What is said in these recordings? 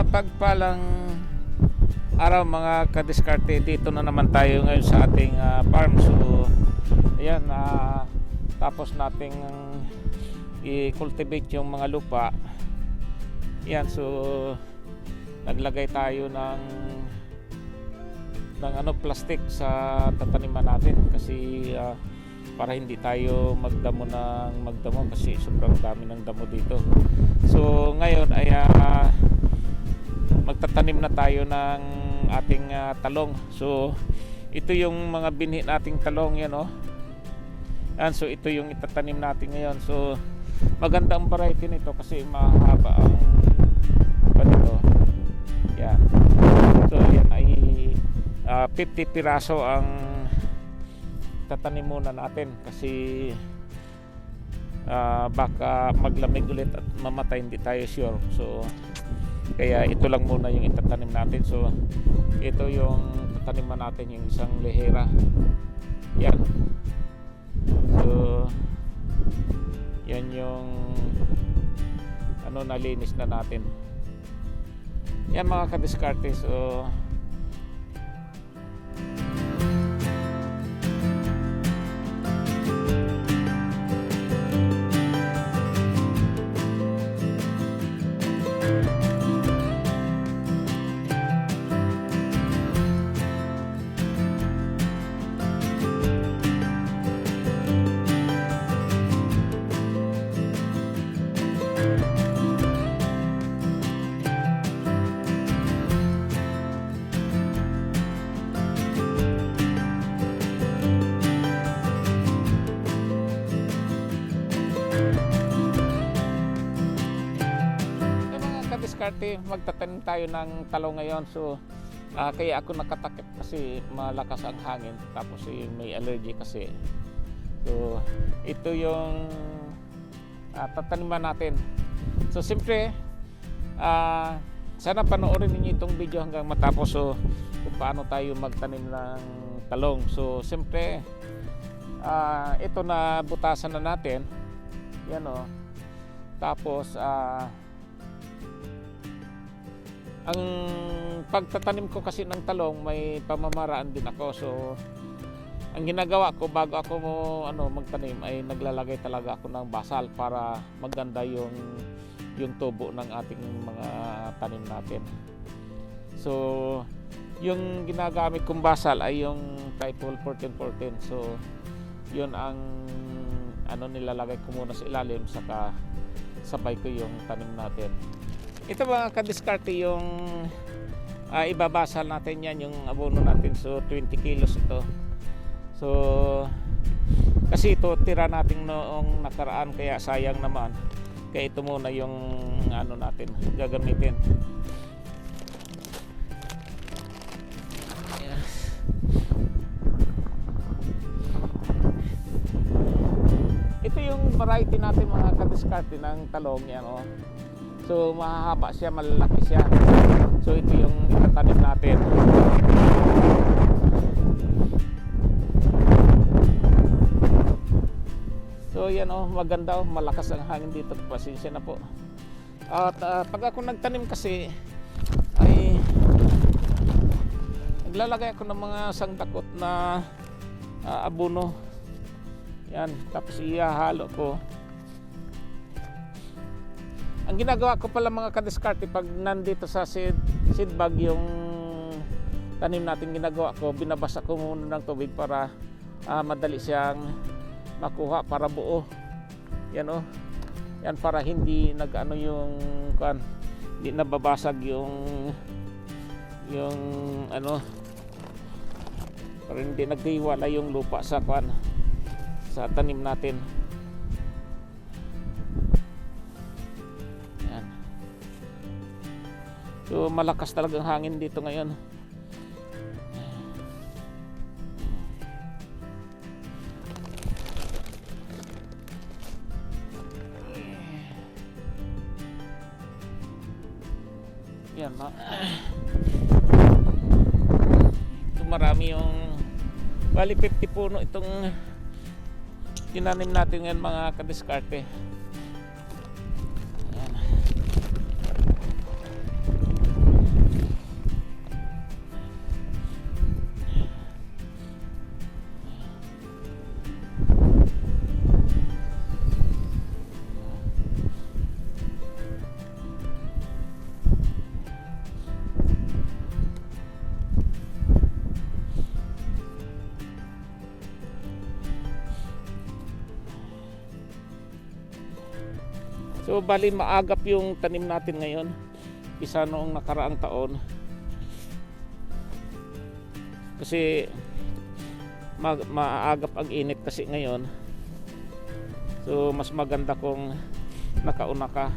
mapagpalang araw mga kadiskarte. Dito na naman tayo ngayon sa ating ah, farm. So ayan ah, tapos nating i-cultivate yung mga lupa. Yan so naglagay tayo ng ng ano plastic sa tataniman natin. Kasi ah, para hindi tayo magdamo ng magdamo kasi sobrang dami ng damo dito. So ngayon ay ah, magtatanim na tayo ng ating ah, talong. So ito yung mga binhi nating talong yan oh. Yan, so ito yung itatanim natin ngayon. So maganda ang variety nito kasi mahaba ang pa nito. Yan. So yan ay ah, 50 piraso ang tatanim muna natin kasi ah, baka maglamig ulit at mamatay hindi tayo sure. So kaya ito lang muna yung itatanim natin. So ito yung tataniman natin yung isang lehera. Yan. So yan yung ano nalinis na natin. Yan mga kadiskarte. So kadiskarte, magtatanim tayo ng talong ngayon. So, ah, kaya ako nakatakip kasi malakas ang hangin. Tapos eh, may allergy kasi. So, ito yung ah, tataniman natin. So, siyempre, ah, sana panoorin ninyo itong video hanggang matapos. So, kung paano tayo magtanim ng talong. So, siyempre, ah, ito na butasan na natin. Yan o. Tapos, ah, ang pagtatanim ko kasi ng talong may pamamaraan din ako. So ang ginagawa ko bago ako mo ano magtanim ay naglalagay talaga ako ng basal para maganda yung yung tubo ng ating mga tanim natin. So yung ginagamit kong basal ay yung Tripol 1414 so yun ang ano nilalagay ko muna sa ilalim saka sabay ko yung tanim natin ito mga kadiskarte yung ah, ibabasal natin yan yung abono natin. So 20 kilos ito. So kasi ito tira natin noong nakaraan kaya sayang naman. Kaya ito muna yung ano natin gagamitin. Ito yung variety natin mga kadiskarte ng talong yan oh. So mahahaba siya, malalaki siya. So ito yung itatanim natin. So yan oh, maganda oh, malakas ang hangin dito. Pasensya na po. At ah, pag ako nagtanim kasi ay naglalagay ako ng mga sangdakot na ah, abono. Yan, tapos ihahalo ko ang ginagawa ko pala mga kadiskarte pag nandito sa seed, seed bag yung tanim natin ginagawa ko binabasa ko muna ng tubig para ah, madali siyang makuha para buo. Yan oh. Yan para hindi nag ano yung kan hindi nababasag yung yung ano para hindi naghiwala yung lupa sa kan sa tanim natin So malakas talagang hangin dito ngayon. Yan, ma. Ito marami yung bali 50 puno itong tinanim natin ngayon mga kadiskarte. Bali maagap yung tanim natin ngayon isa noong nakaraang taon. Kasi mag, maagap ang init kasi ngayon. So mas maganda kung nakauna ka.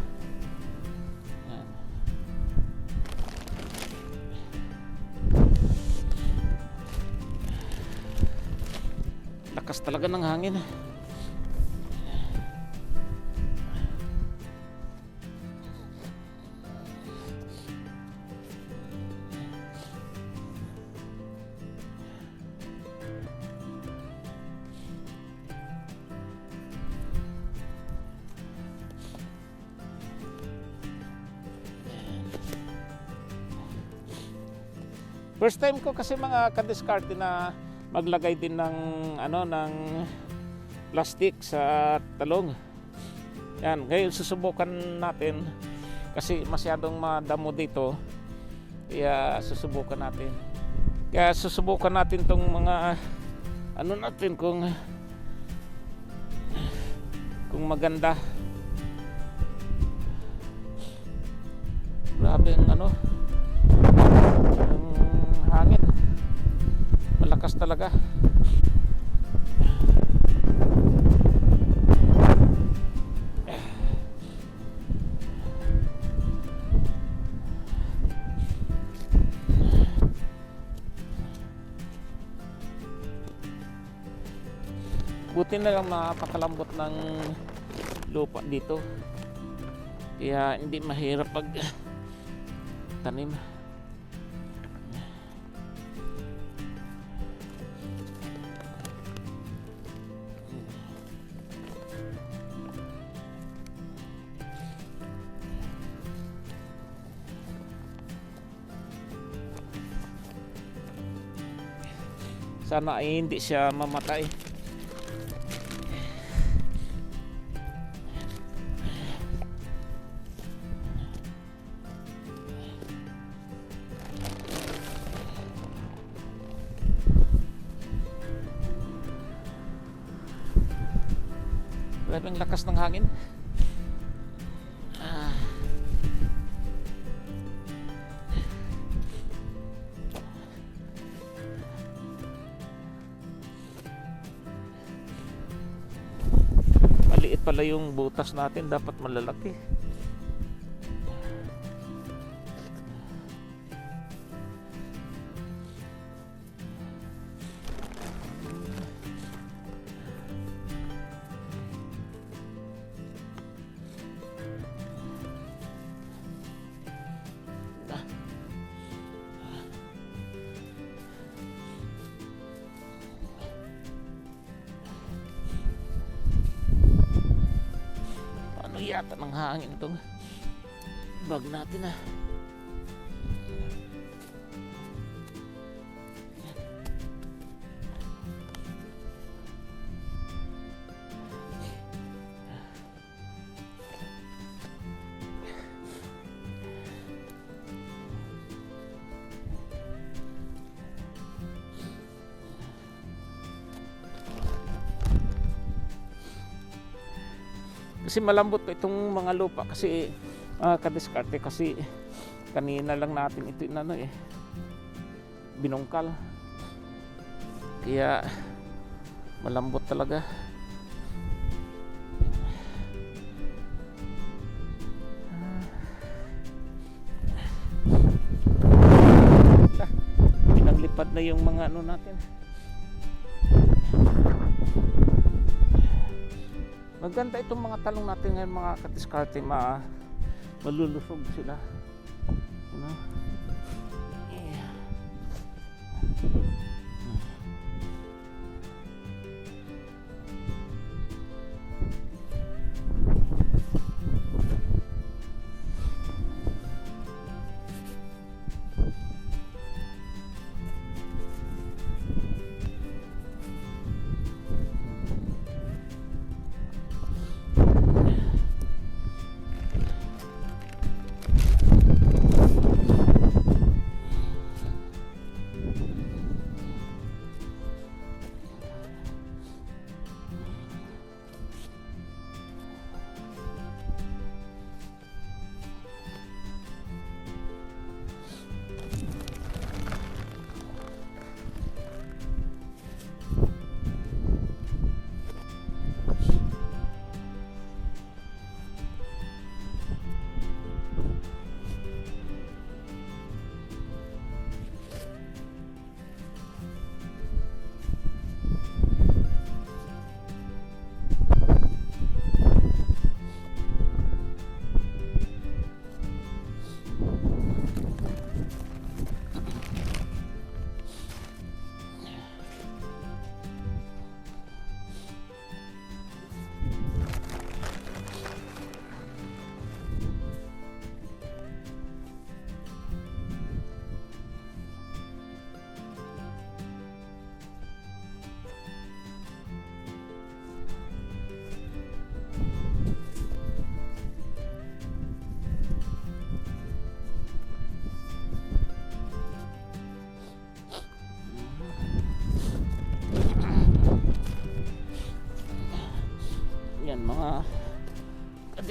Lakas talaga ng hangin. First time ko kasi mga kadiskarte na maglagay din ng ano ng plastic sa talong. Yan, ngayon susubukan natin kasi masyadong madamo dito. Kaya susubukan natin. Kaya susubukan natin tong mga ano natin kung kung maganda. Grabe ang ano talaga. Buti na lang mapakalambot ng lupa dito. Kaya hindi mahirap pag tanim. Sana ay hindi siya mamatay. Grabe ang lakas ng hangin. Yung butas natin, dapat malalaki. Yata ng hangin itong bag natin ah. Kasi malambot itong mga lupa kasi uh, kadiskarte kasi kanina lang natin ito inano eh binungkal. Kaya malambot talaga. Ah, Pinaglipad na yung mga ano natin. Maganda itong mga talong natin ngayon mga kadiskarte ma malulusog sila. Ano? Yeah.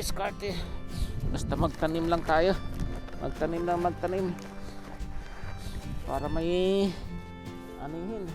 Diskarte. Basta magtanim lang tayo. Magtanim lang magtanim. Para may anihin.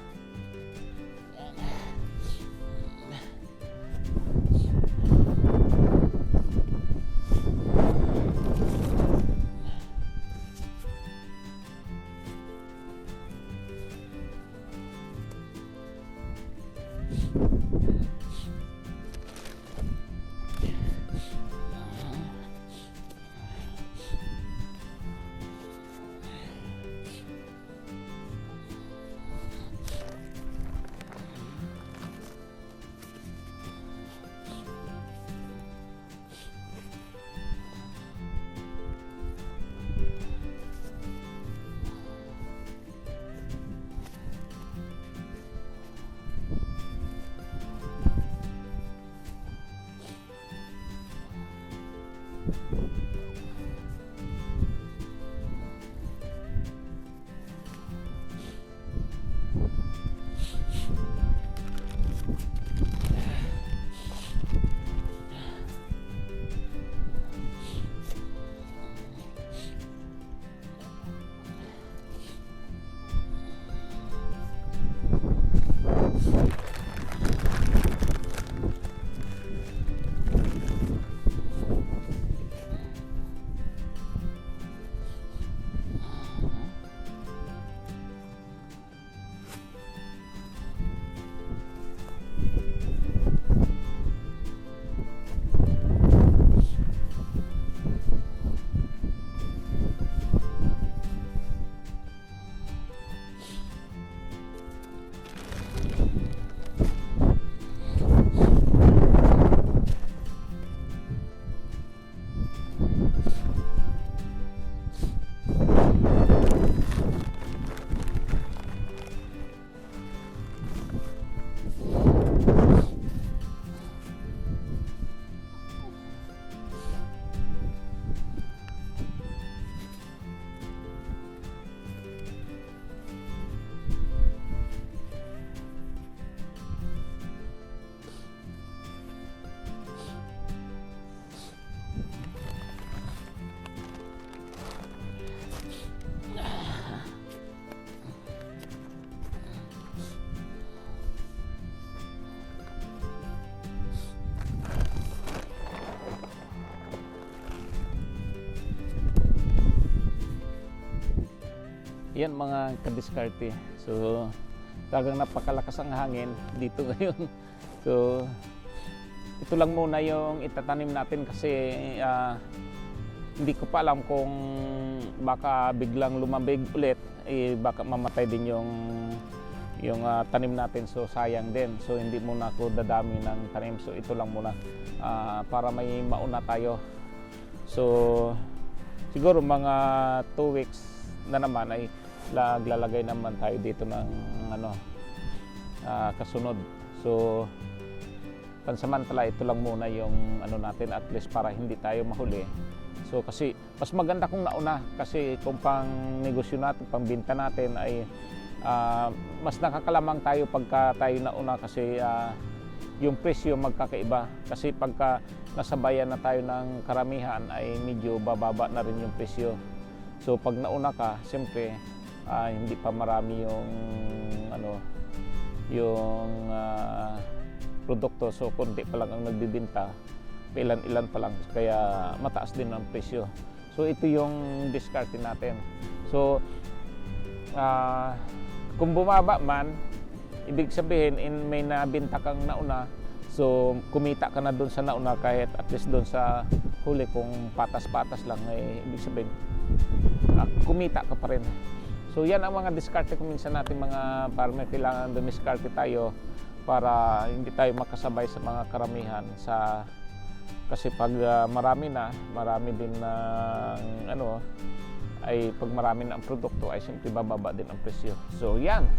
Yan mga kadiskarte. So, talagang napakalakas ang hangin dito ngayon. So, ito lang muna yung itatanim natin kasi ah, hindi ko pa alam kung baka biglang lumambig ulit, eh, baka mamatay din yung yung ah, tanim natin so sayang din so hindi muna ako dadami ng tanim so ito lang muna ah, para may mauna tayo so siguro mga 2 weeks na naman ay lag- lalagay naman tayo dito ng ano ah, kasunod. So pansamantala ito lang muna yung ano natin at least para hindi tayo mahuli. So kasi mas maganda kung nauna kasi kung pang negosyo natin, pambinta natin ay ah, mas nakakalamang tayo pagka tayo nauna kasi ah, yung presyo magkakaiba kasi pagka nasabayan na tayo ng karamihan ay medyo bababa na rin yung presyo. So pag nauna ka, siyempre ah, hindi pa marami yung ano yung ah, produkto. So konti pa lang ang nagbibinta. Ilan-ilan pa lang. Kaya mataas din ang presyo. So ito yung discarte natin. So ah, kung bumaba man ibig sabihin in may nabinta kang nauna so kumita ka na doon sa nauna kahit at least doon sa huli kung patas-patas lang eh, ibig sabihin ah, kumita ka pa rin So yan ang mga diskarte kung minsan natin mga farmer kailangan dumiskarte tayo para hindi tayo makasabay sa mga karamihan sa kasi pag ah, marami na, marami din ng ano ay pag marami na ang produkto ay siyempre bababa din ang presyo. So yan.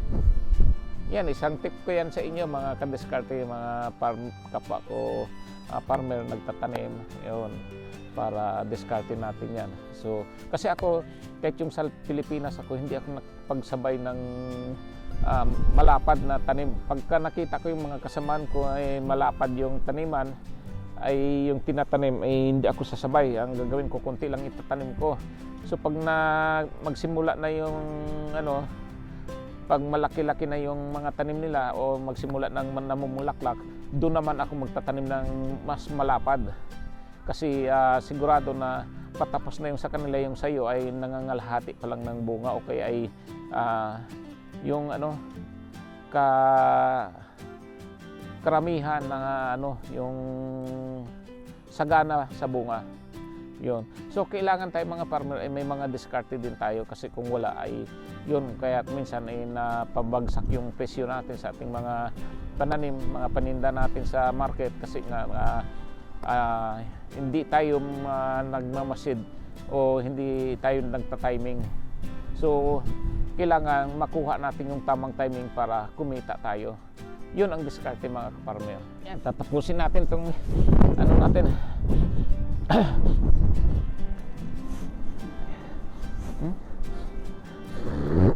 Yan isang tip ko yan sa inyo mga kadiskarte mga farm kapwa ko ah, farmer nagtatanim. Yun para diskarte natin yan. So, kasi ako, kahit yung sa Pilipinas ako, hindi ako nagpagsabay ng um, malapad na tanim. Pagka nakita ko yung mga kasamaan ko ay malapad yung taniman, ay yung tinatanim ay hindi ako sasabay. Ang gagawin ko, konti lang itatanim ko. So pag na magsimula na yung ano, pag malaki-laki na yung mga tanim nila o magsimula ng namumulaklak, doon naman ako magtatanim ng mas malapad. Kasi ah, sigurado na patapos na yung sa kanila yung sayo ay nangangalahati pa lang ng bunga o kaya ay ah, yung ano ka karamihan ng ah, ano yung sagana sa bunga. Yun. So kailangan tayo mga farmer ay may mga discarded din tayo kasi kung wala ay yun kaya minsan ay napabagsak yung presyo natin sa ating mga pananim mga paninda natin sa market kasi nga ah, ah, hindi tayo ah, nagmamasid o hindi tayo nagta-timing. So kailangan makuha natin yung tamang timing para kumita tayo. Yun ang diskarte mga kaparmer yan tatapusin natin tong ano natin. Hmm?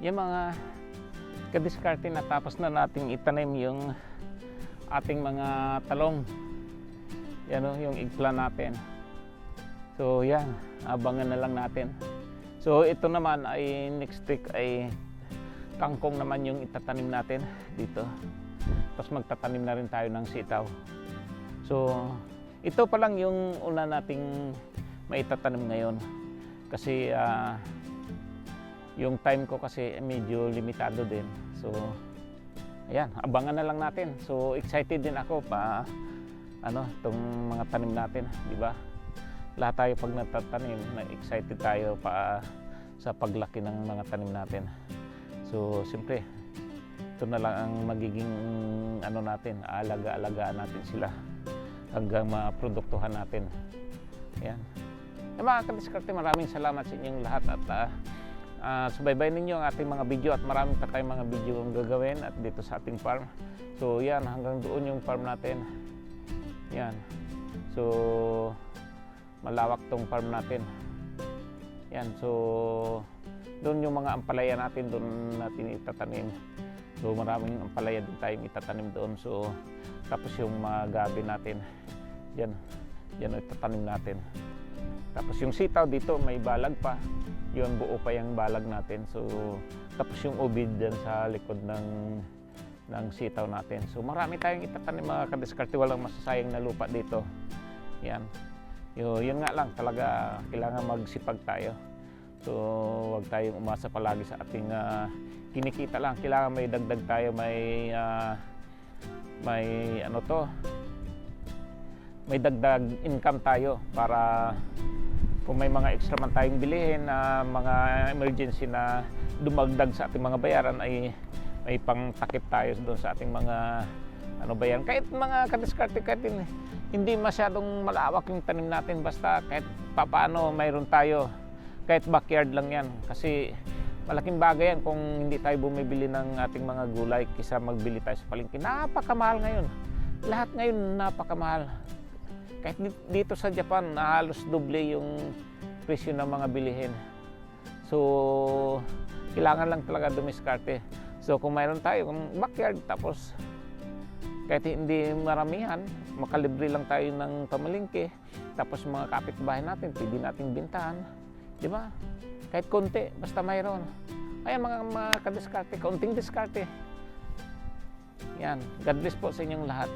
Yung mga kadiskarte na tapos na nating itanim yung ating mga talong. Yan o, yung eggplant natin. So yan. Abangan na lang natin. So ito naman ay next week ay kangkong naman yung itatanim natin dito. Tapos magtatanim na rin tayo ng sitaw. So ito pa lang yung una nating maitatanim ngayon. Kasi ah, yung time ko kasi medyo limitado din. So, ayan, abangan na lang natin. So, excited din ako pa ano, tong mga tanim natin, di ba? Lahat tayo pag natatanim, na excited tayo pa sa paglaki ng mga tanim natin. So, siyempre, ito na lang ang magiging ano natin, alaga-alagaan natin sila hanggang maproduktuhan natin. Ayan. Eh, mga kadiskarte, maraming salamat sa inyong lahat at ah, Ah, subaybayan ninyo ang ating mga video at marami pa tayong mga video ang gagawin at dito sa ating farm. So yan, hanggang doon yung farm natin. Yan. So malawak tong farm natin. Yan, so doon yung mga ampalaya natin, doon natin itatanim. So maraming ampalaya din tayong itatanim doon. So tapos yung mga gabi natin, yan, yan itatanim natin. Tapos yung sitaw dito may balag pa. Yun buo pa yung balag natin. So tapos yung ubid dyan sa likod ng ng sitaw natin. So marami tayong itatanim mga kadiskarte. Walang masasayang na lupa dito. Yan. Yun, yun nga lang talaga kailangan magsipag tayo. So wag tayong umasa palagi sa ating ah, kinikita lang. Kailangan may dagdag tayo, may ah, may ano to, may dagdag income tayo para kung may mga extra man tayong bilihin na mga emergency na dumagdag sa ating mga bayaran ay may pangtakip tayo doon sa ating mga ano bayan kahit mga kadiskarte kahit hin- hindi masyadong malawak yung tanim natin basta kahit papaano mayroon tayo kahit backyard lang yan. Kasi malaking bagay yan kung hindi tayo bumibili ng ating mga gulay kisa magbili tayo sa palengke. Napakamahal ngayon. Lahat ngayon napakamahal kahit di- dito sa Japan halos doble yung presyo ng mga bilihin. So, kailangan lang talaga dumiskarte. So, kung mayroon tayo kung backyard, tapos kahit hindi maramihan, makalibre lang tayo ng pamalingke, tapos mga kapitbahay natin, pwede nating bintahan. Di ba? Kahit konti, basta mayroon. Kaya mga, mga kadiskarte, kaunting diskarte. Yan. God bless po sa inyong lahat.